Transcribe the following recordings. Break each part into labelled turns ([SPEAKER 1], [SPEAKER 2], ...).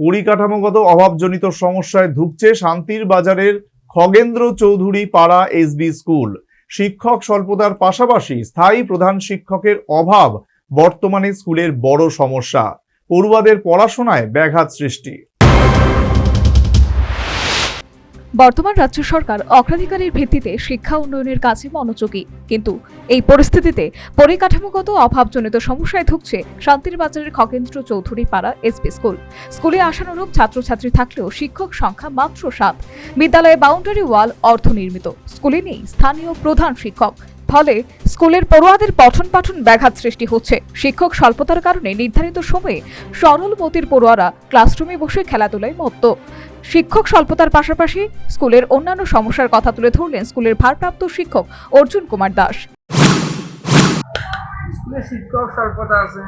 [SPEAKER 1] পরিকাঠামোগত অভাবজনিত সমস্যায় ধুঁকছে শান্তির বাজারের খগেন্দ্র চৌধুরী পাড়া এসবি স্কুল। শিক্ষক স্বল্পতার পাশাপাশি স্থায়ী প্রধান শিক্ষকের অভাব বর্তমানে স্কুলের বড় সমস্যা। পড়ুয়াদের পড়াশোনায় ব্যাঘাত সৃষ্টি।
[SPEAKER 2] বর্তমান রাজ্য সরকার অগ্রাধিকারের ভিত্তিতে শিক্ষা উন্নয়নের কাজে মনোযোগী। কিন্তু এই পরিস্থিতিতে পরিকাঠামোগত অভাবজনিত সমস্যায় ধুঁকছে শান্তির বাজারের খগেন্দ্র চৌধুরী পাড়া এসপি স্কুল। স্কুলে আশানুরূপ ছাত্রছাত্রী থাকলেও শিক্ষক সংখ্যা মাত্র সাত। বিদ্যালয়ে বাউন্ডারি ওয়াল অর্ধনির্মিত। স্কুলে নেই স্থানীয় প্রধান শিক্ষক। ফলে স্কুলের পড়ুয়াদের পঠন পাঠন ব্যাঘাত সৃষ্টি হচ্ছে। শিক্ষক স্বল্পতার কারণে নির্ধারিত সময়ে সরল মতির পড়ুয়ারা ক্লাসরুমে বসে খেলাধুলায় মত্ত। শিক্ষক স্বল্পতার পাশাপাশি স্কুলের অন্যান্য সমস্যার কথা তুলে ধরলেন স্কুলের ভারপ্রাপ্ত শিক্ষক অর্জুন কুমার দাস।
[SPEAKER 3] স্কুলে শিক্ষক স্বল্পতা আছে।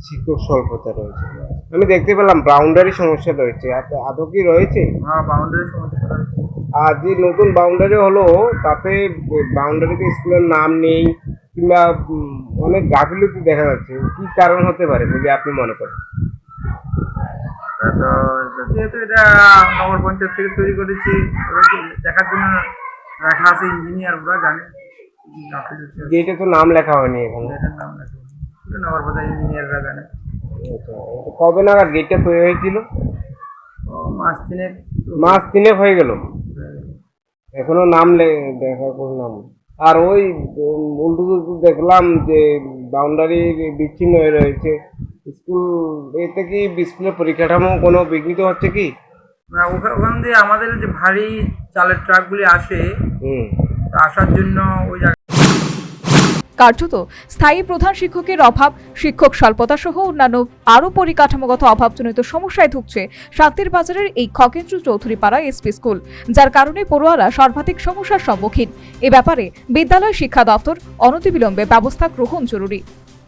[SPEAKER 4] শিক্ষক স্বল্পতা রয়েছে। আমি দেখতে পেলাম বাউন্ডারি সমস্যা রয়েছে। আদ- আদৌ কি রয়েছে?
[SPEAKER 3] হ্যাঁ বাউন্ডারি সমস্যা রয়েছে।
[SPEAKER 4] আর যে নতুন বাউন্ডারি হলো তাতে বাউন্ডারিতে স্কুলের নাম নেই কিংবা অনেক গাফিলতি দেখা যাচ্ছে। কি কারণ হতে পারে বলে আপনি মনে করেন?
[SPEAKER 3] তা যেহেতু এটা নগর পঞ্চায়েত থেকে তৈরি করেছি দেখার জন্য রাখা আছে ইঞ্জিনিয়ার ওরা জানে।
[SPEAKER 4] গেটে তো নাম লেখা হয়নি এখানে।
[SPEAKER 3] নাম লেখা। নগর পঞ্চায়েত ইঞ্জিনিয়াররা জানে।
[SPEAKER 4] আচ্ছা, কবে নাগাদ গেটটা তৈরি হয়েছিল?
[SPEAKER 3] মাস তিনেক।
[SPEAKER 4] মাস তিনেক হয়ে গেল। এখনও নাম দেখা কোনো নাম। আর ওই উল্টো দেখলাম যে বাউন্ডারি বিচ্ছিন্ন হয়ে রয়েছে। স্কুল এতে কি স্কুলের পরিকাঠামো কোনো বিঘ্নিত হচ্ছে কি?
[SPEAKER 3] না, ওখান দিয়ে আমাদের যে ভারী চালের ট্রাকগুলি আসে আসার জন্য ওই জায়গা
[SPEAKER 2] কার্যত স্থায়ী প্রধান শিক্ষকের অভাব শিক্ষক স্বল্পতা সহ অন্যান্য আরও পরিকাঠামোগত অভাবজনিত সমস্যায় ধুঁকছে শান্তির বাজারের এই খগেন্দ্র চৌধুরী পাড়া এসপি স্কুল যার কারণে পড়ুয়ারা সর্বাধিক সমস্যার সম্মুখীন। এ ব্যাপারে বিদ্যালয় শিক্ষা দপ্তর অনতিবিলম্বে ব্যবস্থা গ্রহণ জরুরি।